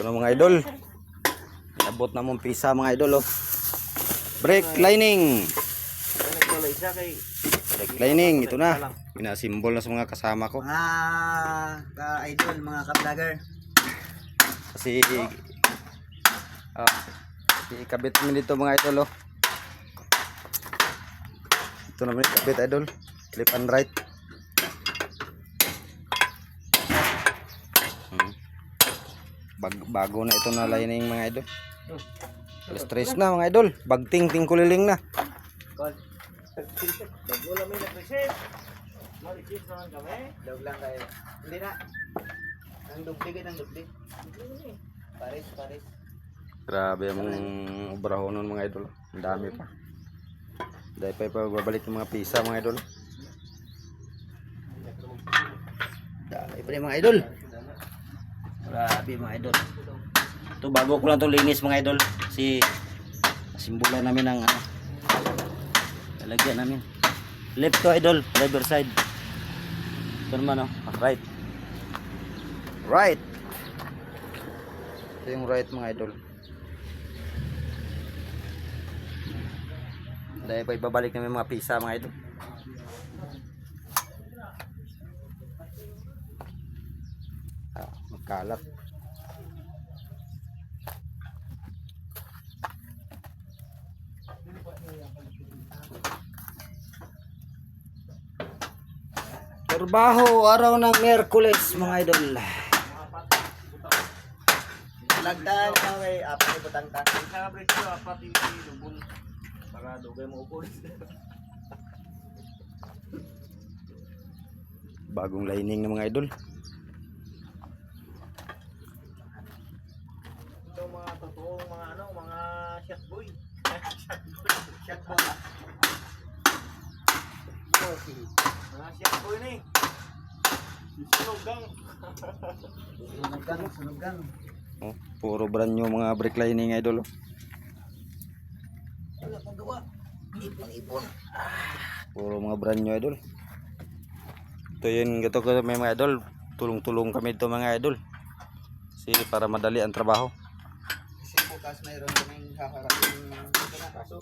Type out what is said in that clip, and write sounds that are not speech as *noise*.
Ito na mga idol. Inabot na mong pisa mga idol oh. Brake lining. Brake lining. Ito na. Pinasimbol na sa mga kasama ko. Mga ka-idol, mga ka-vlogger. Kasi ah, ikabit namin dito mga idol oh. Ito naman yung kabit idol. Left and right. Bag, bago na ito na lining mga idol. Alas tres na mga idol. Bagting ting kuliling na. Bago lang may nag-receive. Malikis naman kami. Dog lang kayo. Hindi na. Ang dubli kayo ng dubli. Paris, Paris. Grabe ang obrahonon mga idol. Ang dami pa. Dahil pa pa babalik yung mga pisa mga idol. Dami pa rin mga idol. Grabe mga idol. Ito bago ko lang to linis mga idol. Si simbola namin ng ano. Lalagyan namin. Left to idol, driver side. Ito naman oh, right. Right. Ito yung right mga idol. Dahil pa ibabalik namin mga pisa mga idol. Magkalat. Trabaho araw ng Merkules mga idol. Lagdan na kay apat ni Butangtang. Isa nga presyo, apat yung lubon. Para dugay mo upo. Bagong lining ng mga idol. Ito mga totoong mga ano, mga shot boy. *laughs* Shot po. Oh, si. Mga shot boy ni. Sunog gang. Sunugan, sunugan. Oh, puro brand new mga brake lining idol. Wala pang gawa. Ipon-ipon. Puro mga brand new idol. Ito yun, ito ko may mga idol. Tulong-tulong kami ito mga idol. Kasi para madali ang trabaho. Bukas mayroon kaming haharapin dito na kaso.